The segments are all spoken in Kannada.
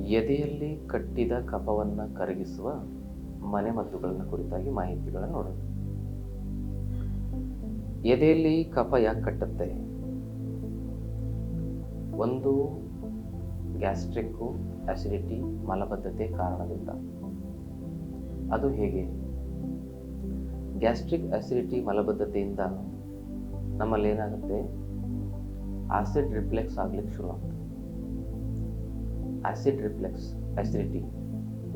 ಎದೆಯಲ್ಲಿ ಕಟ್ಟಿದ ಕಫವನ್ನು ಕರಗಿಸುವ ಮನೆಮದ್ದುಗಳನ್ನು ಕುರಿತಾಗಿ ಮಾಹಿತಿಗಳನ್ನು ನೋಡೋಣ. ಎದೆಯಲ್ಲಿ ಕಫ ಯಾಕೆ ಕಟ್ಟುತ್ತೆ? ಒಂದು, ಗ್ಯಾಸ್ಟ್ರಿಕ್ಕು, ಅಸಿಡಿಟಿ, ಮಲಬದ್ಧತೆ ಕಾರಣದಿಂದ. ಅದು ಹೇಗೆ? ಗ್ಯಾಸ್ಟ್ರಿಕ್, ಅಸಿಡಿಟಿ, ಮಲಬದ್ಧತೆಯಿಂದ ನಮ್ಮಲ್ಲಿ ಏನಾಗುತ್ತೆ ಆಸಿಡ್ ರಿಫ್ಲೆಕ್ಸ್ ಆಗ್ಲಿಕ್ಕೆ ಶುರು ಆಗ್ತದೆ ಆಸಿಡ್ ರಿಫ್ಲೆಕ್ಸ್ ಆಸಿಡಿಟಿ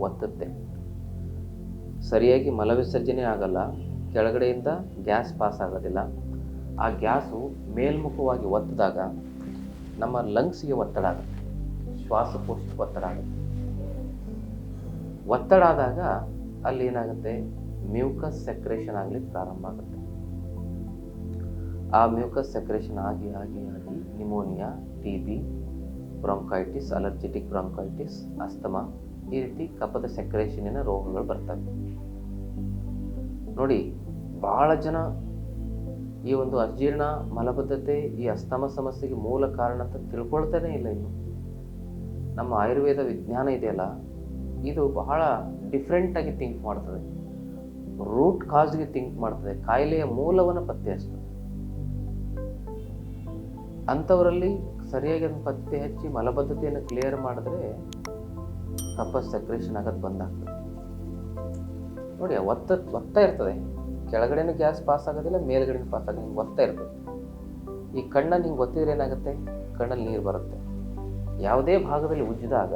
ಒತ್ತುತ್ತೆ. ಸರಿಯಾಗಿ ಮಲವಿಸರ್ಜನೆ ಆಗಲ್ಲ, ಕೆಳಗಡೆಯಿಂದ ಗ್ಯಾಸ್ ಪಾಸ್ ಆಗೋದಿಲ್ಲ. ಆ ಗ್ಯಾಸು ಮೇಲ್ಮುಖವಾಗಿ ಒತ್ತಿದಾಗ ನಮ್ಮ ಲಂಗ್ಸ್ಗೆ ಒತ್ತಡ ಆಗುತ್ತೆ, ಶ್ವಾಸಕೋಶಕ್ಕೆ ಒತ್ತಡ ಆಗುತ್ತೆ. ಒತ್ತಡ ಆದಾಗ ಅಲ್ಲಿ ಏನಾಗುತ್ತೆ? ಮ್ಯೂಕಸ್ ಸೆಕ್ರೇಷನ್ ಆಗಲಿ ಪ್ರಾರಂಭ ಆಗುತ್ತೆ. ಆ ಮ್ಯೂಕಸ್ ಸೆಕ್ರೇಷನ್ ಆಗಿ ಆಗಿ ಆಗಿ pneumonia T B bronchitis allergic bronchitis asthma ಈ ರೀತಿ ಕಫದ ಸೆಕ್ರೇಷನಿನ ರೋಗಗಳು ಬರ್ತವೆ. ನೋಡಿ ಭಾಳ ಜನ ಈ ಒಂದು ಅಜೀರ್ಣ, ಮಲಬದ್ಧತೆ, ಈ ಅಸ್ತಮ ಸಮಸ್ಯೆಗೆ ಮೂಲ ಕಾರಣ ಅಂತ ತಿಳ್ಕೊಳ್ತಾನೆ ಇಲ್ಲ ಇನ್ನು. ನಮ್ಮ ಆಯುರ್ವೇದ ವಿಜ್ಞಾನ ಇದೆಯಲ್ಲ, ಇದು ಬಹಳ ಡಿಫ್ರೆಂಟಾಗಿ ಥಿಂಕ್ ಮಾಡ್ತದೆ. ರೂಟ್ ಕಾಸ್ಗೆ ಥಿಂಕ್ ಮಾಡ್ತದೆ. ಕಾಯಿಲೆಯ ಮೂಲವನ್ನು ಪತ್ತೆ ಹಚ್ತದೆ. ಅಂಥವರಲ್ಲಿ ಸರಿಯಾಗಿ ಅದನ್ನು ಪತ್ತೆ ಹಚ್ಚಿ ಮಲಬದ್ಧತೆಯನ್ನು ಕ್ಲಿಯರ್ ಮಾಡಿದ್ರೆ ಕಫ ಸೆಕ್ರೇಷನ್ ಆಗೋದು ಬಂದಾಗ್ತದೆ ನೋಡಿ, ಒತ್ತ ಒತ್ತ ಇರ್ತದೆ. ಕೆಳಗಡೆನೂ ಗ್ಯಾಸ್ ಪಾಸ್ ಆಗೋದಿಲ್ಲ, ಮೇಲ್ಗಡೆನೂ ಪಾಸ್ ಆಗೋದು ಹಿಂಗೆ ಒತ್ತ ಇರ್ತದೆ. ಈ ಕಣ್ಣಲ್ಲಿ ಹಿಂಗೆ ಒತ್ತಿದ್ರೆ ಏನಾಗುತ್ತೆ? ಕಣ್ಣಲ್ಲಿ ನೀರು ಬರುತ್ತೆ. ಯಾವುದೇ ಭಾಗದಲ್ಲಿ ಉಜ್ಜಿದಾಗ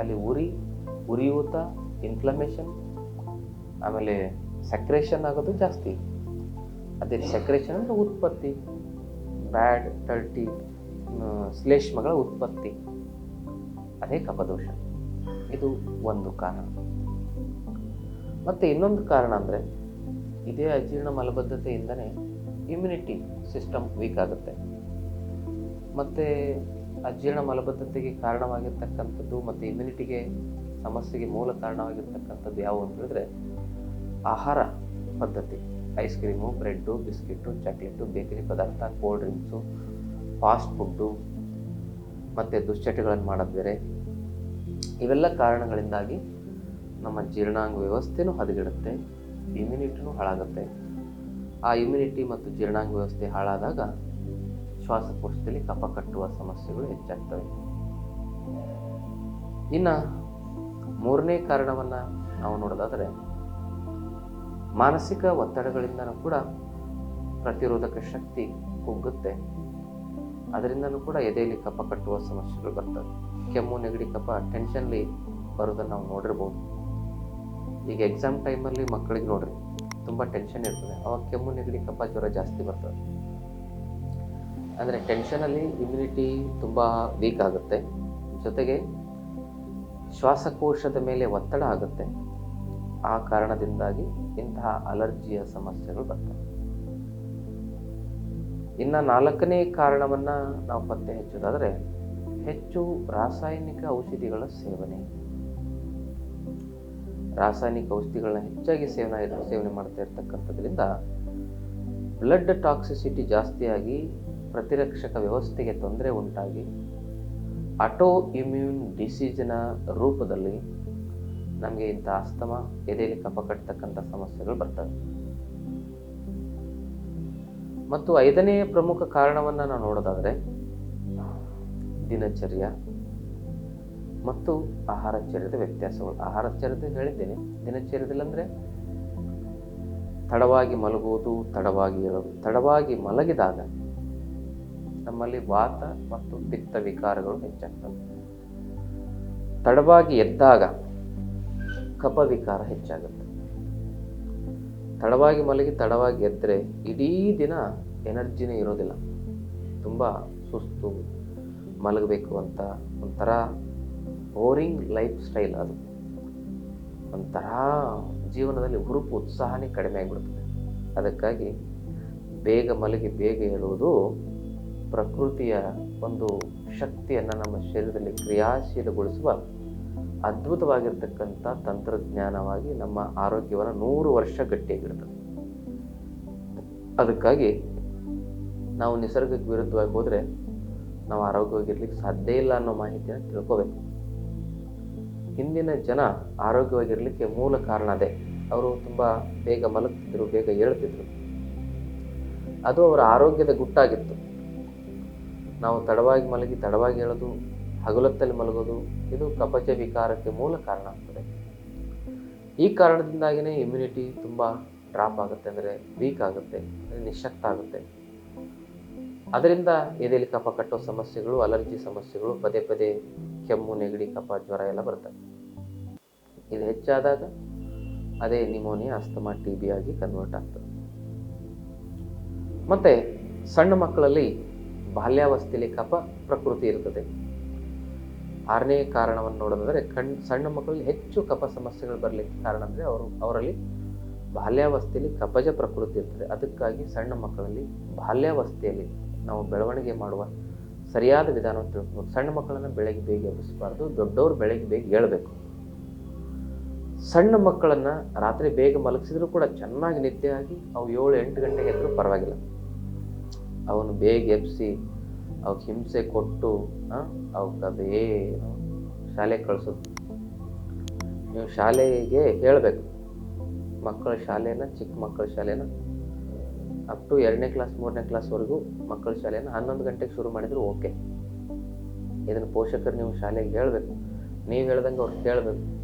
ಅಲ್ಲಿ ಉರಿ, ಉರಿಯೂತ ಇನ್ಫ್ಲಮೇಷನ್ ಆಮೇಲೆ ಸೆಕ್ರೇಷನ್ ಆಗೋದು ಜಾಸ್ತಿ. ಅದೇ ಸೆಕ್ರೇಷನ್ ಅಂದರೆ ಉತ್ಪತ್ತಿ. ಬ್ಯಾಡ್ ಟಲ್ಟಿ ಶ್ಲೇಷ್ಮಗಳ ಉತ್ಪತ್ತಿ. ಅದೇ ಕಪದೋಷ. ಇದು ಒಂದು ಕಾರಣ. ಮತ್ತು ಇನ್ನೊಂದು ಕಾರಣ ಅಂದರೆ, ಇದೇ ಅಜೀರ್ಣ ಮಲಬದ್ಧತೆಯಿಂದನೇ ಇಮ್ಯುನಿಟಿ ಸಿಸ್ಟಮ್ ವೀಕ್ ಆಗುತ್ತೆ. ಮತ್ತು ಅಜೀರ್ಣ ಮಲಬದ್ಧತೆಗೆ ಕಾರಣವಾಗಿರ್ತಕ್ಕಂಥದ್ದು ಮತ್ತು ಇಮ್ಯುನಿಟಿಗೆ ಸಮಸ್ಯೆಗೆ ಮೂಲ ಕಾರಣವಾಗಿರ್ತಕ್ಕಂಥದ್ದು ಯಾವು ಅಂತ ಹೇಳಿದ್ರೆ, ಆಹಾರ ಪದ್ಧತಿ. Ice cream bread biscuit chocolate bakery ಪದಾರ್ಥ ಕೋಲ್ಡ್ ಡ್ರಿಂಕ್ಸು ಫಾಸ್ಟ್ ಫುಡ್ಡು ಮತ್ತು ದುಶ್ಚಟಗಳನ್ನು ಮಾಡೋದು ಬೇರೆ ಇವೆಲ್ಲ ಕಾರಣಗಳಿಂದಾಗಿ ನಮ್ಮ ಜೀರ್ಣಾಂಗ ವ್ಯವಸ್ಥೆನೂ ಹದಗೆಡುತ್ತೆ ಇಮ್ಯುನಿಟಿನೂ ಹಾಳಾಗುತ್ತೆ. ಆ ಇಮ್ಯುನಿಟಿ ಮತ್ತು ಜೀರ್ಣಾಂಗ ವ್ಯವಸ್ಥೆ ಹಾಳಾದಾಗ ಶ್ವಾಸಕೋಶದಲ್ಲಿ ಕಫ ಕಟ್ಟುವ ಸಮಸ್ಯೆಗಳು ಹೆಚ್ಚಾಗ್ತವೆ. ಇನ್ನು ಮೂರನೇ ಕಾರಣವನ್ನು ನಾವು ನೋಡೋದಾದರೆ ಮಾನಸಿಕ ಒತ್ತಡಗಳಿಂದನೂ ಕೂಡ ಪ್ರತಿರೋಧಕ ಶಕ್ತಿ ಕುಗ್ಗುತ್ತೆ. ಅದರಿಂದನೂ ಕೂಡ ಎದೆಯಲ್ಲಿ ಕಫ ಕಟ್ಟುವ ಸಮಸ್ಯೆಗಳು ಬರ್ತವೆ. ಕೆಮ್ಮು, ನೆಗಡಿ ಕಫ ಟೆನ್ಷನ್ಲಿ ಬರೋದನ್ನು ನಾವು ನೋಡಿರ್ಬೋದು. ಈಗ ಎಕ್ಸಾಮ್ ಟೈಮಲ್ಲಿ ಮಕ್ಕಳಿಗೆ ನೋಡ್ರಿ, ತುಂಬ ಟೆನ್ಷನ್ ಇರ್ತದೆ. ಅವಾಗ ಕೆಮ್ಮು, ನೆಗಡಿ ಕಪ್ಪ ಜ್ವರ ಜಾಸ್ತಿ ಬರ್ತದೆ ಅಂದರೆ ಟೆನ್ಷನಲ್ಲಿ ಇಮ್ಯುನಿಟಿ ತುಂಬ ವೀಕ್ ಆಗುತ್ತೆ. ಜೊತೆಗೆ ಶ್ವಾಸಕೋಶದ ಮೇಲೆ ಒತ್ತಡ ಆಗುತ್ತೆ. ಆ ಕಾರಣದಿಂದಾಗಿ ಇಂತಹ ಅಲರ್ಜಿಯ ಸಮಸ್ಯೆಗಳು ಬರ್ತವೆ. ಇನ್ನು ನಾಲ್ಕನೇ ಕಾರಣವನ್ನು ನಾವು ಪತ್ತೆ ಹಚ್ಚೋದಾದರೆ ಹೆಚ್ಚು ರಾಸಾಯನಿಕ ಔಷಧಿಗಳ ಸೇವನೆ. ರಾಸಾಯನಿಕ ಔಷಧಿಗಳನ್ನ ಹೆಚ್ಚಾಗಿ ಸೇವನೆ ಸೇವನೆ ಮಾಡ್ತಾ ಇರ್ತಕ್ಕಂಥದ್ರಿಂದ ಬ್ಲಡ್ ಟಾಕ್ಸಿಸಿಟಿ ಜಾಸ್ತಿಯಾಗಿ ಪ್ರತಿರಕ್ಷಕ ವ್ಯವಸ್ಥೆಗೆ ತೊಂದರೆ ಉಂಟಾಗಿ ಆಟೋ ಇಮ್ಯೂನ್ ಡಿಸೀಸಿನ ರೂಪದಲ್ಲಿ ನಮಗೆ ಇಂಥ ಅಸ್ತಮ, ಎದೆಯಲ್ಲಿ ಕಫ ಕಟ್ಟತಕ್ಕಂಥ ಸಮಸ್ಯೆಗಳು ಬರ್ತವೆ. ಮತ್ತು ಐದನೇ ಪ್ರಮುಖ ಕಾರಣವನ್ನು ನಾವು ನೋಡೋದಾದರೆ ದಿನಚರ್ಯ ಮತ್ತು ಆಹಾರಚರ್ಯದ ವ್ಯತ್ಯಾಸಗಳು. ಆಹಾರಚರ್ಯದ ಹೇಳಿದ್ದೇನೆ. ದಿನಚರ್ಯದಲ್ಲಿ ಅಂದರೆ ತಡವಾಗಿ ಮಲಗುವುದು, ತಡವಾಗಿ ಇರೋದು ತಡವಾಗಿ ಮಲಗಿದಾಗ ನಮ್ಮಲ್ಲಿ ವಾತ ಮತ್ತು ಪಿತ್ತ ವಿಕಾರಗಳು ಹೆಚ್ಚಾಗ್ತವೆ. ತಡವಾಗಿ ಎದ್ದಾಗ ಕಪ ವಿಕಾರ ಹೆಚ್ಚಾಗುತ್ತೆ. ತಡವಾಗಿ ಮಲಗಿ ತಡವಾಗಿ ಎದ್ದರೆ ಇಡೀ ದಿನ ಎನರ್ಜಿನೇ ಇರೋದಿಲ್ಲ. ತುಂಬ ಸುಸ್ತು, ಮಲಗಬೇಕು ಅಂತ ಒಂಥರ ಬೋರಿಂಗ್ ಲೈಫ್ ಸ್ಟೈಲ್ ಅದು. ಒಂಥರ ಜೀವನದಲ್ಲಿ ಹುರುಪು ಉತ್ಸಾಹನೇ ಕಡಿಮೆ ಆಗಿಬಿಡ್ತದೆ ಅದಕ್ಕಾಗಿ ಬೇಗ ಮಲಗಿ ಬೇಗ ಹೇಳುವುದು ಪ್ರಕೃತಿಯ ಒಂದು ಶಕ್ತಿಯನ್ನು ನಮ್ಮ ಶರೀರದಲ್ಲಿ ಕ್ರಿಯಾಶೀಲಗೊಳಿಸುವ ಅದ್ಭುತವಾಗಿರ್ತಕ್ಕಂಥ ತಂತ್ರಜ್ಞಾನವಾಗಿ ನಮ್ಮ ಆರೋಗ್ಯವನ್ನು ನೂರು ವರ್ಷ ಗಟ್ಟಿಯಾಗಿರ್ತದೆ. ಅದಕ್ಕಾಗಿ ನಾವು ನಿಸರ್ಗಕ್ಕೆ ವಿರುದ್ಧವಾಗಿ ಹೋದರೆ ನಾವು ಆರೋಗ್ಯವಾಗಿರ್ಲಿಕ್ಕೆ ಸಾಧ್ಯ ಇಲ್ಲ ಅನ್ನೋ ಮಾಹಿತಿಯನ್ನು ತಿಳ್ಕೋಬೇಕು. ಹಿಂದಿನ ಜನ ಆರೋಗ್ಯವಾಗಿರಲಿಕ್ಕೆ ಮೂಲ ಕಾರಣ ಅದೇ. ಅವರು ತುಂಬ ಬೇಗ ಮಲಗ್ತಿದ್ರು, ಬೇಗ ಏಳ್ತಿದ್ರು ಅದು ಅವರ ಆರೋಗ್ಯದ ಗುಟ್ಟಾಗಿತ್ತು. ನಾವು ತಡವಾಗಿ ಮಲಗಿ, ತಡವಾಗಿ ಹೇಳೋದು ಹಗಲೊತ್ತಲ್ಲಿ ಮಲಗೋದು, ಇದು ಕಪಚ ವಿಕಾರಕ್ಕೆ ಮೂಲ ಕಾರಣ ಆಗ್ತದೆ. ಈ ಕಾರಣದಿಂದಾಗಿಯೇ ಇಮ್ಯುನಿಟಿ ತುಂಬ ಡ್ರಾಪ್ ಆಗುತ್ತೆ ಅಂದರೆ ವೀಕ್ ಆಗುತ್ತೆ ನಿಶಕ್ತ ಆಗುತ್ತೆ. ಅದರಿಂದ ಎದೆಯಲ್ಲಿ ಕಫ ಕಟ್ಟೋ ಸಮಸ್ಯೆಗಳು ಅಲರ್ಜಿ ಸಮಸ್ಯೆಗಳು, ಪದೇ ಪದೇ ಕೆಮ್ಮು, ನೆಗಡಿ, ಕಫ, ಜ್ವರ ಎಲ್ಲ ಬರ್ತವೆ ಇದು ಹೆಚ್ಚಾದಾಗ ಅದೇ ನಿಮೋನಿಯಾ ಅಸ್ತಮಾ ಟಿ ಬಿ ಆಗಿ ಕನ್ವರ್ಟ್ ಆಗ್ತದೆ. ಮತ್ತು ಸಣ್ಣ ಮಕ್ಕಳಲ್ಲಿ ಬಾಲ್ಯಾವಸ್ಥೆಯಲ್ಲಿ ಕಫ ಪ್ರಕೃತಿ ಇರ್ತದೆ. ಆರನೇ ಕಾರಣವನ್ನು ನೋಡೋದಾದರೆ, ಕಣ್, ಸಣ್ಣ ಮಕ್ಕಳಲ್ಲಿ ಹೆಚ್ಚು ಕಫ ಸಮಸ್ಯೆಗಳು ಬರಲಿಕ್ಕೆ ಕಾರಣ ಅಂದರೆ ಅವರು, ಅವರಲ್ಲಿ ಬಾಲ್ಯಾವಸ್ಥೆಯಲ್ಲಿ ಕಪಜ ಪ್ರಕೃತಿ ಇರ್ತದೆ. ಅದಕ್ಕಾಗಿ ಸಣ್ಣ ಮಕ್ಕಳಲ್ಲಿ ಬಾಲ್ಯಾವಸ್ಥೆಯಲ್ಲಿ ನಾವು ಬೆಳವಣಿಗೆ ಮಾಡುವ ಸರಿಯಾದ ವಿಧಾನವನ್ನು ತಿಳ್ಕೊಬೇಕು ಸಣ್ಣ ಮಕ್ಕಳನ್ನು ಬೆಳಗ್ಗೆ ಬೇಗ ಎಬ್ಬಿಸಬಾರ್ದು, ದೊಡ್ಡವರು ಬೆಳಗ್ಗೆ ಬೇಗ ಹೇಳಬೇಕು ಸಣ್ಣ ಮಕ್ಕಳನ್ನು ರಾತ್ರಿ ಬೇಗ ಮಲಗಿಸಿದ್ರು ಕೂಡ ಚೆನ್ನಾಗಿ ನಿದ್ದೆ ಆಗಿ ಅವು ಏಳು ಎಂಟು ಗಂಟೆಗೆ ಎದ್ದರೂ ಪರವಾಗಿಲ್ಲ. ಅವನು ಬೇಗ ಎಬ್ಬಿಸಿ ಅವಕ್ಕೆ ಹಿಂಸೆ ಕೊಟ್ಟು ಅವಕ್ಕೆ ಅದೇನು ಶಾಲೆಗೆ ಕಳಿಸೋದು. ನೀವು ಶಾಲೆಗೆ ಹೇಳಬೇಕು. ಮಕ್ಕಳ ಶಾಲೆನ, ಚಿಕ್ಕ ಮಕ್ಕಳ ಶಾಲೆನ. ಅಪ್ ಟು ಎರಡನೇ ಕ್ಲಾಸ್ ಮೂರನೇ ಕ್ಲಾಸ್ವರೆಗೂ ಮಕ್ಕಳ ಶಾಲೆನ ಹನ್ನೊಂದು ಗಂಟೆಗೆ ಶುರು ಮಾಡಿದ್ರು ಓಕೆ. ಇದನ್ನು ಪೋಷಕರು ನೀವು ಶಾಲೆಗೆ ಹೇಳಬೇಕು. ನೀವು ಹೇಳ್ದಂಗೆ ಅವ್ರು ಕೇಳಬೇಕು.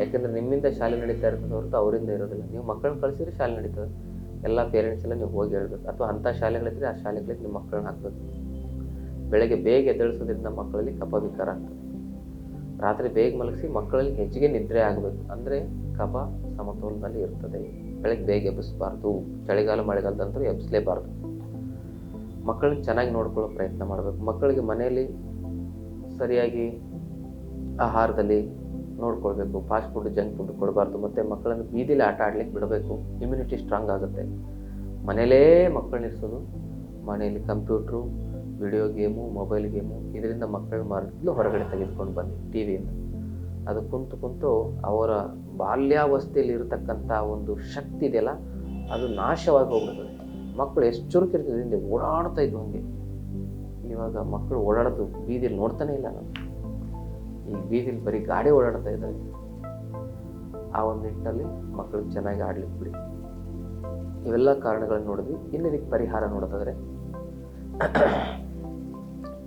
ಯಾಕೆಂದರೆ ನಿಮ್ಮಿಂದ ಶಾಲೆ ನಡೀತಾ ಇರ್ತದೆ ಹೊರತು ಅವರಿಂದ ಇರೋದಿಲ್ಲ. ನೀವು ಮಕ್ಕಳನ್ನ ಕಳಿಸಿದ್ರೆ ಶಾಲೆ ನಡೀತದೆ. ಎಲ್ಲ ಪೇರೆಂಟ್ಸ್ ಎಲ್ಲ ನೀವು ಹೋಗಿ ಹೇಳ್ಬೇಕು. ಅಥವಾ ಅಂಥ ಶಾಲೆಗಳಿದ್ರೆ ಆ ಶಾಲೆಗಳಿಗೆ ನಿಮ್ಮ ಮಕ್ಕಳನ್ನ ಹಾಕಬೇಕು. ಬೆಳಗ್ಗೆ ಬೇಗ ಎದ್ದೇಳಿಸೋದ್ರಿಂದ ಮಕ್ಕಳಲ್ಲಿ ಕಫ ವಿಕಾರ ಆಗ್ತದೆ. ರಾತ್ರಿ ಬೇಗ ಮಲಗಿಸಿ ಮಕ್ಕಳಲ್ಲಿ ಹೆಚ್ಚಿಗೆ ನಿದ್ರೆ ಆಗಬೇಕು. ಅಂದರೆ ಕಫ ಸಮತೋಲನದಲ್ಲಿ ಇರ್ತದೆ. ಬೆಳಗ್ಗೆ ಬೇಗ ಎಬ್ಬಿಸಬಾರ್ದು. ಚಳಿಗಾಲ ಮಳೆಗಾಲದಂತೂ ಎಬ್ಬಿಸಲೇಬಾರ್ದು. ಮಕ್ಕಳನ್ನ ಚೆನ್ನಾಗಿ ನೋಡ್ಕೊಳ್ಳೋ ಪ್ರಯತ್ನ ಮಾಡಬೇಕು. ಮಕ್ಕಳಿಗೆ ಮನೆಯಲ್ಲಿ ಸರಿಯಾಗಿ ಆಹಾರದಲ್ಲಿ ನೋಡ್ಕೊಳ್ಬೇಕು. ಫಾಸ್ಟ್ ಫುಡ್, ಜಂಕ್ ಫುಡ್ ಕೊಡಬಾರ್ದು. ಮತ್ತು ಮಕ್ಕಳನ್ನು ಬೀದಿಲಿ ಆಟ ಆಡ್ಲಿಕ್ಕೆ ಬಿಡಬೇಕು. ಇಮ್ಯುನಿಟಿ ಸ್ಟ್ರಾಂಗ್ ಆಗುತ್ತೆ. ಮನೇಲೇ ಮಕ್ಕಳನ್ನ ಇರಿಸೋದು ಮನೆಯಲ್ಲಿ computer video game mobile game ಇದರಿಂದ ಮಕ್ಕಳು ಮೊದಲು ಹೊರಗಡೆ ತೆಗೆದುಕೊಂಡು ಬಂದು ಟಿ ವಿಯಿಂದ ಅದು ಕುಂತು ಕುಂತು ಅವರ ಬಾಲ್ಯಾವಸ್ಥೆಯಲ್ಲಿ ಇರತಕ್ಕಂಥ ಒಂದು ಶಕ್ತಿ ಇದೆಯಲ್ಲ, ಅದು ನಾಶವಾಗಿ ಹೋಗ್ಬಿಡ್ತದೆ. ಮಕ್ಕಳು ಎಷ್ಟು ಚುರುಕಿರ್ತದೆ ಹಿಂದೆ ಓಡಾಡ್ತಾ ಇದ್ವು ಹಂಗೆ. ಇವಾಗ ಮಕ್ಕಳು ಓಡಾಡೋದು ಬೀದಿಲಿ ನೋಡ್ತಾನೆ ಇಲ್ಲ ನಾನು ಈ ಬೀದಿಲಿ ಬರೀ ಗಾಡಿ ಓಡಾಡ್ತಾ ಇದ್ದಾವೆ ಆ ಒಂದು ನಿಟ್ಟಿನಲ್ಲಿ ಮಕ್ಕಳು ಚೆನ್ನಾಗಿ ಆಡ್ಲಿಕ್ಕೆ ಬಿಡಿ. ಇವೆಲ್ಲ ಕಾರಣಗಳನ್ನು ನೋಡಿದ್ವಿ. ಇನ್ನು ಇದಕ್ಕೆ ಪರಿಹಾರ ನೋಡೋದಾದರೆ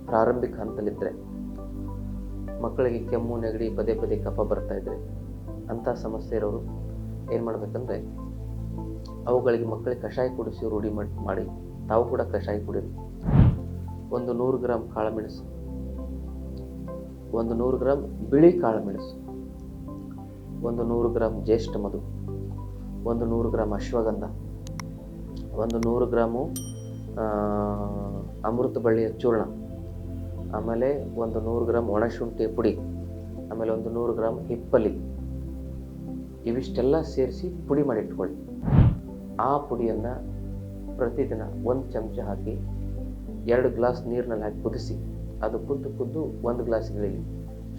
ಪ್ರಾರಂಭಿಕ ಹಂತದಲ್ಲಿದ್ದರೆ ಮಕ್ಕಳಿಗೆ ಕೆಮ್ಮು, ನೆಗಡಿ, ಪದೇ ಪದೇ ಕಫ ಬರ್ತಾ ಇದ್ರೆ ಅಂಥ ಸಮಸ್ಯೆ ಇರೋರು ಏನು ಮಾಡಬೇಕಂದ್ರೆ ಅವುಗಳಿಗೆ ಮಕ್ಕಳಿಗೆ ಕಷಾಯ ಕುಡಿಸಿ ರೂಢಿ ಮಾಡಿ ತಾವು ಕೂಡ ಕಷಾಯ ಕುಡೀರಿ. ಒಂದು ನೂರು ಗ್ರಾಮ್ ಕಾಳುಮೆಣಸು ಒಂದು ನೂರು ಗ್ರಾಮ್ ಬಿಳಿ ಕಾಳುಮೆಣಸು ಒಂದು ನೂರು ಗ್ರಾಮ್ ಜ್ಯೇಷ್ಠ ಮಧು. ಒಂದು ನೂರು ಗ್ರಾಮ್ ಅಶ್ವಗಂಧ. ಒಂದು ನೂರು ಗ್ರಾಮು ಅಮೃತ ಬಳ್ಳಿಯ ಚೂರ್ಣ. ಆಮೇಲೆ ಒಂದು ನೂರು ಗ್ರಾಮ್ ಒಣಶುಂಠಿ ಪುಡಿ, ಆಮೇಲೆ ಒಂದು ನೂರು ಗ್ರಾಮ್ ಹಿಪ್ಪಲಿ, ಇವಿಷ್ಟೆಲ್ಲ ಸೇರಿಸಿ ಪುಡಿ ಮಾಡಿ ಇಟ್ಕೊಳ್ಳಿ ಆ ಪುಡಿಯನ್ನು ಪ್ರತಿದಿನ ಒಂದು ಚಮಚ ಹಾಕಿ ಎರಡು ಗ್ಲಾಸ್ ನೀರಿನಲ್ಲಿ ಹಾಕಿ ಕುದಿಸಿ, ಅದು ಕುದ್ದು ಕುದ್ದು ಒಂದು ಗ್ಲಾಸ್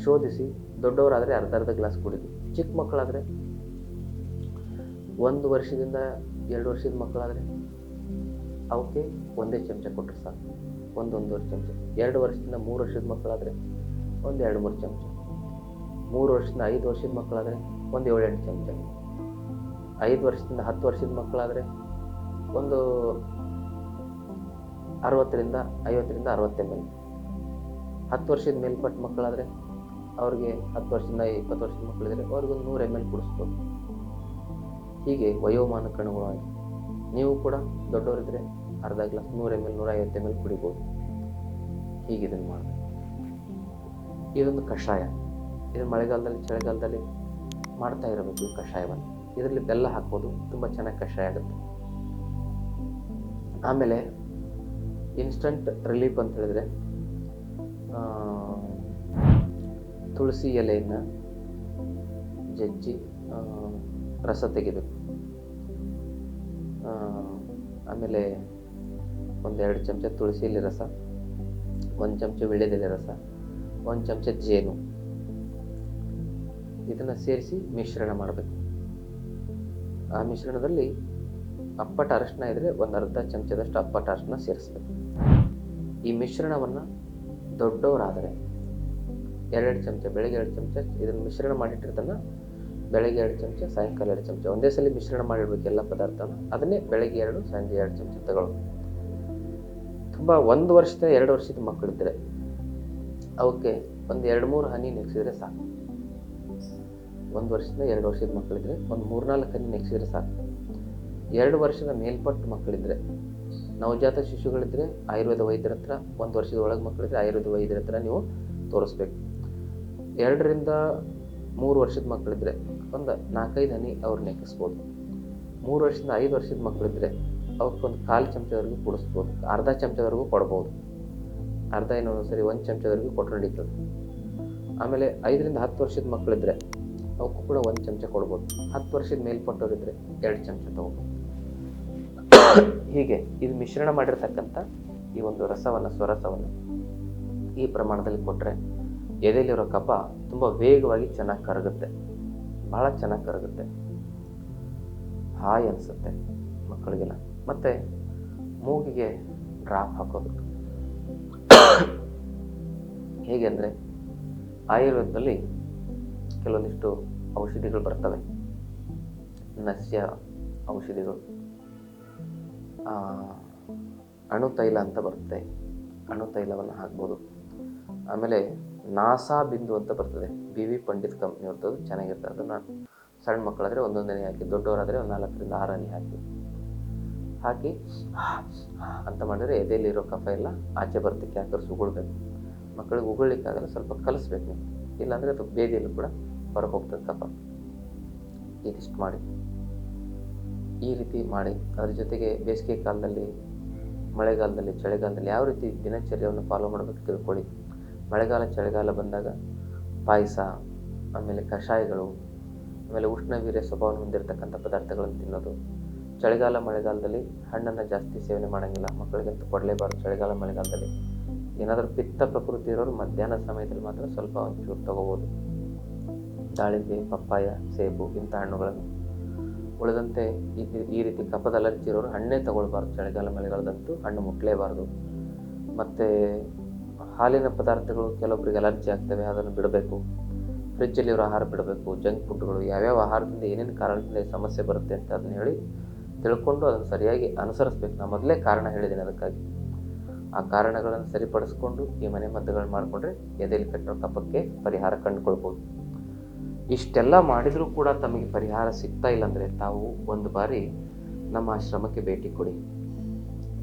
ಶೋಧಿಸಿ, ದೊಡ್ಡವರಾದರೆ ಅರ್ಧ ಅರ್ಧ ಗ್ಲಾಸ್ ಕುಡಿದು, ಚಿಕ್ಕ ಮಕ್ಕಳಾದರೆ ಒಂದು ವರ್ಷದಿಂದ ಎರಡು ವರ್ಷದ ಮಕ್ಕಳಾದರೆ ಅವಕ್ಕೆ ಒಂದೇ ಚಮಚ ಕೊಟ್ಟರೆ ಸಾಕು. ಒಂದೊಂದೂವರೆ ಚಮಚ. ಎರಡು ವರ್ಷದಿಂದ ಮೂರು ವರ್ಷದ ಮಕ್ಕಳಾದರೆ ಒಂದು ಎರಡು ಮೂರು ಚಮಚ. ಮೂರು ವರ್ಷದಿಂದ ಐದು ವರ್ಷದ ಮಕ್ಕಳಾದರೆ ಒಂದು ಏಳೆಂಟು ಚಮಚ. ಐದು ವರ್ಷದಿಂದ ಹತ್ತು ವರ್ಷದ ಮಕ್ಕಳಾದರೆ ಒಂದು ಅರವತ್ತರಿಂದ ಐವತ್ತರಿಂದ ಅರವತ್ತು ಎಂ ಎಲ್ ಹತ್ತು ವರ್ಷದ ಮೇಲ್ಪಟ್ಟ ಮಕ್ಕಳಾದರೆ ಅವ್ರಿಗೆ ಹತ್ತು ವರ್ಷದಿಂದ ಇಪ್ಪತ್ತು ವರ್ಷದ ಮಕ್ಕಳಿದ್ರೆ ಅವ್ರಿಗೊಂದು ನೂರು ಎಂ ಎಲ್ ಕುಡಿಸ್ಬೋದು. ಹೀಗೆ ವಯೋಮಾನಕ್ಕೆ ಅನುಗುಣವಾಗಿ ನೀವು ಕೂಡ ದೊಡ್ಡವರಿದ್ದರೆ ಅರ್ಧ ಗ್ಲಾಸ್, ನೂರ ಎಂ ಎಲ್ ನೂರ ಐವತ್ತು ಎಂ ಎಲ್ ಕುಡಿಬೋದು. ಹೀಗೆ ಇದನ್ನು ಮಾಡಬೇಕು. ಇದೊಂದು ಕಷಾಯ. ಇದು ಮಳೆಗಾಲದಲ್ಲಿ, ಚಳಿಗಾಲದಲ್ಲಿ ಮಾಡ್ತಾ ಇರಬೇಕು ಈ ಕಷಾಯವನ್ನು. ಇದರಲ್ಲಿ ಬೆಲ್ಲ ಹಾಕ್ಬೋದು, ತುಂಬ ಚೆನ್ನಾಗಿ ಕಷಾಯ ಆಗುತ್ತೆ. ಆಮೇಲೆ ಇನ್ಸ್ಟಂಟ್ ರಿಲೀಫ್ ಅಂತ ಹೇಳಿದ್ರೆ ತುಳಸಿ ಎಲೆಯನ್ನು ಜಜ್ಜಿ ರಸ ತೆಗೆದು ಆಮೇಲೆ ಒಂದೆರಡು ಚಮಚ ತುಳಸಿ ರಸ, ಒಂದು ಚಮಚ ವೀಳ್ಯದೆಲೆ ರಸ, ಒಂದು ಚಮಚ ಜೇನು. ಇದನ್ನು ಸೇರಿಸಿ ಮಿಶ್ರಣ ಮಾಡಬೇಕು. ಆ ಮಿಶ್ರಣದಲ್ಲಿ ಅಪ್ಪಟ ಅರಶಿನ ಇದ್ದರೆ ಒಂದು ಅರ್ಧ ಚಮಚದಷ್ಟು ಅಪ್ಪಟ ಅರಶಿನ ಸೇರಿಸ್ಬೇಕು. ಈ ಮಿಶ್ರಣವನ್ನು ದೊಡ್ಡವರಾದರೆ ಎರಡು ಚಮಚ, ಬೆಳಗ್ಗೆ ಎರಡು ಚಮಚ ಇದನ್ನು ಮಿಶ್ರಣ ಮಾಡಿಟ್ಟಿರ್ತಾನೆ, ಬೆಳಗ್ಗೆ ಎರಡು ಚಮಚ, ಸಾಯಂಕಾಲ ಎರಡು ಚಮಚ. ಒಂದೇ ಸಲ ಮಿಶ್ರಣ ಮಾಡಿರ್ಬೇಕು ಎಲ್ಲ ಪದಾರ್ಥನ. ಅದನ್ನೇ ಬೆಳಗ್ಗೆ ಎರಡು ಸಂಜೆ ಎರಡು ಚಮಚ ತಗೊಳ್ಳೋದು ತುಂಬ ಒಂದು ವರ್ಷದ ಎರಡು ವರ್ಷದ ಮಕ್ಕಳಿದ್ರೆ ಅವಕ್ಕೆ ಒಂದು ಎರಡು ಮೂರು ಹನಿ ನೆಕ್ಸಿದ್ರೆ ಸಾಕು. ಒಂದು ವರ್ಷದಿಂದ ಎರಡು ವರ್ಷದ ಮಕ್ಕಳಿದ್ರೆ ಒಂದು ಮೂರ್ನಾಲ್ಕು ಹನಿ ನೆಕ್ಸಿದ್ರೆ ಸಾಕು. ಎರಡು ವರ್ಷದ ಮೇಲ್ಪಟ್ಟು ಮಕ್ಕಳಿದ್ರೆ, ನವಜಾತ ಶಿಶುಗಳಿದ್ರೆ ಆಯುರ್ವೇದ ವೈದ್ಯರ ಹತ್ರ, ಒಂದು ವರ್ಷದ ಒಳಗೆ ಮಕ್ಕಳಿದ್ರೆ ಆಯುರ್ವೇದ ವೈದ್ಯರ ಹತ್ರ ನೀವು ತೋರಿಸ್ಬೇಕು. ಎರಡರಿಂದ ಮೂರು ವರ್ಷದ ಮಕ್ಕಳಿದ್ರೆ ಒಂದು ನಾಲ್ಕೈದು ಹನಿ ಅವ್ರು ನೆಕ್ಕಿಸ್ಬೋದು ಮೂರು ವರ್ಷದಿಂದ ಐದು ವರ್ಷದ ಮಕ್ಕಳಿದ್ರೆ ಅವಕ್ಕೊಂದು ಕಾಲು ಚಮಚದವರೆಗೂ ಕುಡಿಸ್ಬೋದು. ಅರ್ಧ ಚಮಚದವರೆಗೂ ಕೊಡ್ಬೋದು. ಅರ್ಧ ಏನೋ ಸರಿ ಒಂದು ಚಮಚದವರೆಗೂ ಕೊಟ್ಟರೆ ನಡೀತದೆ. ಆಮೇಲೆ ಐದರಿಂದ ಹತ್ತು ವರ್ಷದ ಮಕ್ಕಳಿದ್ರೆ ಅವಕ್ಕೂ ಕೂಡ ಒಂದು ಚಮಚ ಕೊಡ್ಬೋದು. ಹತ್ತು ವರ್ಷದ ಮೇಲ್ಪಟ್ಟವರಿದ್ರೆ ಎರಡು ಚಮಚ ತಗೋಬೋದು. ಹೀಗೆ ಇದು ಮಿಶ್ರಣ ಮಾಡಿರ್ತಕ್ಕಂಥ ಈ ಒಂದು ರಸವನ್ನು, ಸ್ವರಸವನ್ನು ಈ ಪ್ರಮಾಣದಲ್ಲಿ ಕೊಟ್ಟರೆ ಎದೆಯಲ್ಲಿರೋ ಕಫ ತುಂಬ ವೇಗವಾಗಿ ಚೆನ್ನಾಗಿ ಕರಗುತ್ತೆ. ಭಾಳ ಚೆನ್ನಾಗಿ ಕರಗುತ್ತೆ. ಹಾಯ್ ಅನಿಸುತ್ತೆ ಮಕ್ಕಳಿಗೆಲ್ಲ. ಮತ್ತು ಮೂಗಿಗೆ ಡ್ರಾಪ್ ಹಾಕೋದು. ಹೇಗೆ ಅಂದರೆ ಆಯುರ್ವೇದದಲ್ಲಿ ಕೆಲವೊಂದಿಷ್ಟು ಔಷಧಿಗಳು ಬರ್ತವೆ. ನಸ್ಯ ಔಷಧಿಗಳು. ಅಣು ತೈಲ ಅಂತ ಬರುತ್ತೆ. ಅಣು ತೈಲವನ್ನು ಹಾಕ್ಬೋದು. ಆಮೇಲೆ ನಾಸಾ ಬಿಂದು ಅಂತ ಬರ್ತದೆ. ಬಿ ವಿ ಪಂಡಿತ್ ಕಂಪ್ನಿಯವ್ರದ್ದು ಚೆನ್ನಾಗಿರ್ತದೆ. ಅದನ್ನು ಸಣ್ಣ ಮಕ್ಕಳಾದರೆ ಒಂದೊಂದನೇ ಹಾಕಿ, ದೊಡ್ಡವರಾದರೆ ಒಂದು ನಾಲ್ಕರಿಂದ ಆರನೇ ಹಾಕಿ. ಹಾಕಿ ಅಂತ ಮಾಡಿದರೆ ಎದೆಯಲ್ಲಿರೋ ಕಫ ಎಲ್ಲ ಆಚೆ ಬರ್ತಕ್ಕೆ ಯಾಕಂದ್ರೆ ಉಗುಳ್ಬೇಕು. ಮಕ್ಕಳಿಗೆ ಉಗುಳ್ಲಿಕ್ಕಾಗಲ್ಲ, ಸ್ವಲ್ಪ ಕಲಿಸ್ಬೇಕು ನೀವು. ಇಲ್ಲಾಂದರೆ ಅದು ಬೇದಿಯಲ್ಲೂ ಕೂಡ ಹೊರಗೆ ಹೋಗ್ತದೆ ಕಫ. ಇದಿಷ್ಟು ಮಾಡಿ. ಈ ರೀತಿ ಮಾಡಿ. ಅದ್ರ ಜೊತೆಗೆ ಬೇಸಿಗೆ ಕಾಲದಲ್ಲಿ, ಮಳೆಗಾಲದಲ್ಲಿ, ಚಳಿಗಾಲದಲ್ಲಿ ಯಾವ ರೀತಿ ದಿನಚರ್ಯವನ್ನು ಫಾಲೋ ಮಾಡಬೇಕು ತಿಳ್ಕೊಳ್ಳಿ. ಮಳೆಗಾಲ, ಚಳಿಗಾಲ ಬಂದಾಗ ಪಾಯಸ, ಆಮೇಲೆ ಕಷಾಯಗಳು, ಆಮೇಲೆ ಉಷ್ಣವೀರ್ಯ ಸ್ವಭಾವವನ್ನು ಹೊಂದಿರತಕ್ಕಂಥ ಪದಾರ್ಥಗಳನ್ನು ತಿನ್ನೋದು. ಚಳಿಗಾಲ ಮಳೆಗಾಲದಲ್ಲಿ ಹಣ್ಣನ್ನು ಜಾಸ್ತಿ ಸೇವನೆ ಮಾಡೋಂಗಿಲ್ಲ. ಮಕ್ಕಳಿಗಂತೂ ಕೊಡಲೇಬಾರ್ದು ಚಳಿಗಾಲ ಮಳೆಗಾಲದಲ್ಲಿ. ಏನಾದರೂ ಪಿತ್ತ ಪ್ರಕೃತಿ ಇರೋರು ಮಧ್ಯಾಹ್ನ ಸಮಯದಲ್ಲಿ ಮಾತ್ರ ಸ್ವಲ್ಪ ಒಂಚೂರು ತಗೋಬೋದು. ದಾಳಿಂಬೆ, ಪಪ್ಪಾಯ, ಸೇಬು ಇಂಥ ಹಣ್ಣುಗಳನ್ನು. ಉಳಿದಂತೆ ಈ ರೀತಿ ಕಫದ ಅಲರ್ಜಿ ಇರೋರು ಹಣ್ಣೇ ತಗೊಳ್ಬಾರ್ದು. ಚಳಿಗಾಲ ಮಳೆಗಾಲದಂತೂ ಹಣ್ಣು ಮುಟ್ಟಲೇಬಾರ್ದು ಮತ್ತು ಹಾಲಿನ ಪದಾರ್ಥಗಳು ಕೆಲವೊಬ್ಬರಿಗೆ ಅಲರ್ಜಿ ಆಗ್ತವೆ, ಅದನ್ನು ಬಿಡಬೇಕು. ಫ್ರಿಜ್ಜಲ್ಲಿರೋ ಆಹಾರ ಬಿಡಬೇಕು. ಜಂಕ್ ಫುಡ್ಗಳು, ಯಾವ್ಯಾವ ಆಹಾರದಿಂದ ಏನೇನು ಕಾರಣದಿಂದ ಸಮಸ್ಯೆ ಬರುತ್ತೆ ಅಂತ ಅದನ್ನ ಹೇಳಿ ತಿಳ್ಕೊಂಡು ಅದನ್ನು ಸರಿಯಾಗಿ ಅನುಸರಿಸ್ಬೇಕು. ನಾನು ಮೊದಲೇ ಕಾರಣ ಹೇಳಿದ್ದೀನಿ ಅದಕ್ಕಾಗಿ. ಆ ಕಾರಣಗಳನ್ನು ಸರಿಪಡಿಸ್ಕೊಂಡು ಈ ಮನೆ ಮದ್ದುಗಳು ಮಾಡಿಕೊಂಡ್ರೆ ಎದೆಯಲ್ಲಿ ಕಟ್ಟಿರೋ ಕಫಕ್ಕೆ ಪರಿಹಾರ ಕಂಡುಕೊಳ್ಬೋದು. ಇಷ್ಟೆಲ್ಲ ಮಾಡಿದರೂ ಕೂಡ ತಮಗೆ ಪರಿಹಾರ ಸಿಗ್ತಾ ಇಲ್ಲಾಂದರೆ ತಾವು ಒಂದು ಬಾರಿ ನಮ್ಮ ಆಶ್ರಮಕ್ಕೆ ಭೇಟಿ ಕೊಡಿ.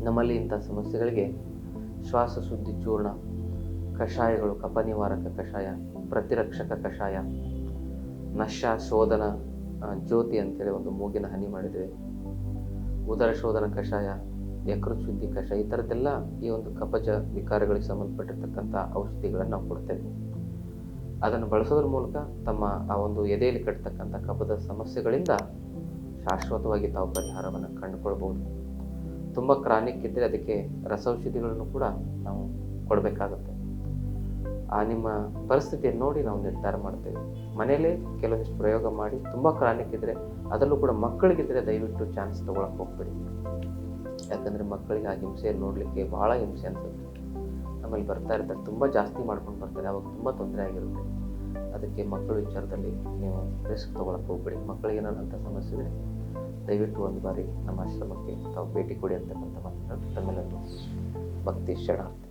ನಮ್ಮಲ್ಲಿ ಇಂಥ ಸಮಸ್ಯೆಗಳಿಗೆ ಶ್ವಾಸ ಶುದ್ಧಿ ಚೂರ್ಣ, ಕಷಾಯಗಳು ಕಪ ನಿವಾರಕ ಕಷಾಯ, ಪ್ರತಿರಕ್ಷಕ ಕಷಾಯ, ನಶ ಶೋಧನ ಜ್ಯೋತಿ ಅಂತೇಳಿ ಒಂದು ಮೂಗಿನ ಹನಿ ಮಾಡಿದ್ದೇವೆ ಉದರ ಶೋಧನ ಕಷಾಯ ಯಕೃತ್ ಶುದ್ಧಿ ಕಷಾಯ, ಈ ಥರದ್ದೆಲ್ಲ ಈ ಒಂದು ಕಪಜ ವಿಕಾರಗಳಿಗೆ ಸಂಬಂಧಪಟ್ಟಿರ್ತಕ್ಕಂಥ ಔಷಧಿಗಳನ್ನು ನಾವು ಕೊಡ್ತೇವೆ. ಅದನ್ನು ಬಳಸೋದ್ರ ಮೂಲಕ ತಮ್ಮ ಆ ಒಂದು ಎದೆಯಲ್ಲಿ ಕಟ್ಟತಕ್ಕಂಥ ಕಪದ ಸಮಸ್ಯೆಗಳಿಂದ ಶಾಶ್ವತವಾಗಿ ತಾವು ಪರಿಹಾರವನ್ನು ಕಂಡುಕೊಳ್ಬೋದು ತುಂಬ ಕ್ರಾನಿಕ್ ಇದ್ದರೆ ಅದಕ್ಕೆ ರಸೌಷಧಿಗಳನ್ನು ಕೂಡ ನಾವು ಕೊಡಬೇಕಾಗುತ್ತೆ. ಆ ನಿಮ್ಮ ಪರಿಸ್ಥಿತಿಯನ್ನು ನೋಡಿ ನಾವು ನಿರ್ಧಾರ ಮಾಡ್ತೇವೆ. ಮನೆಯಲ್ಲೇ ಕೆಲವೊಂದಿಷ್ಟು ಪ್ರಯೋಗ ಮಾಡಿ ತುಂಬ ಕ್ರಾನಿಕ್ ಇದ್ದರೆ ಅದರಲ್ಲೂ ಕೂಡ ಮಕ್ಕಳಿಗಿದ್ದರೆ ದಯವಿಟ್ಟು ಚಾನ್ಸ್ ತೊಗೊಳಕ್ಕೆ ಹೋಗ್ಬೇಡಿ. ಯಾಕಂದರೆ ಮಕ್ಕಳಿಗೆ ಆ ಹಿಂಸೆಯನ್ನು ನೋಡಲಿಕ್ಕೆ ಭಾಳ ಹಿಂಸೆ ಅನ್ಸುತ್ತೆ. ಆಮೇಲೆ ಬರ್ತಾ ಇರ್ತಾರೆ, ತುಂಬ ಜಾಸ್ತಿ ಮಾಡ್ಕೊಂಡು ಬರ್ತಾರೆ, ಅವಾಗ ತುಂಬ ತೊಂದರೆ ಆಗಿರುತ್ತೆ. ಅದಕ್ಕೆ ಮಕ್ಕಳ ವಿಚಾರದಲ್ಲಿ ನೀವು ರಿಸ್ಕ್ ತೊಗೊಳಕ್ಕೆ ಹೋಗ್ಬೇಡಿ. ಮಕ್ಕಳಿಗೆ ಏನಾದಂಥ ಸಮಸ್ಯೆ ಇದ್ದರೆ ದಯವಿಟ್ಟು ಒಂದು ಬಾರಿ ನಮ್ಮ ಆಶ್ರಮಕ್ಕೆ ತಾವು ಭೇಟಿ ಕೊಡಿ ಅಂತಕ್ಕಂಥ ಮಾತನ್ನು ತಮ್ಮೆಲ್ಲರೂ ಭಕ್ತಿ ಶರಣಾರ್ಥಿ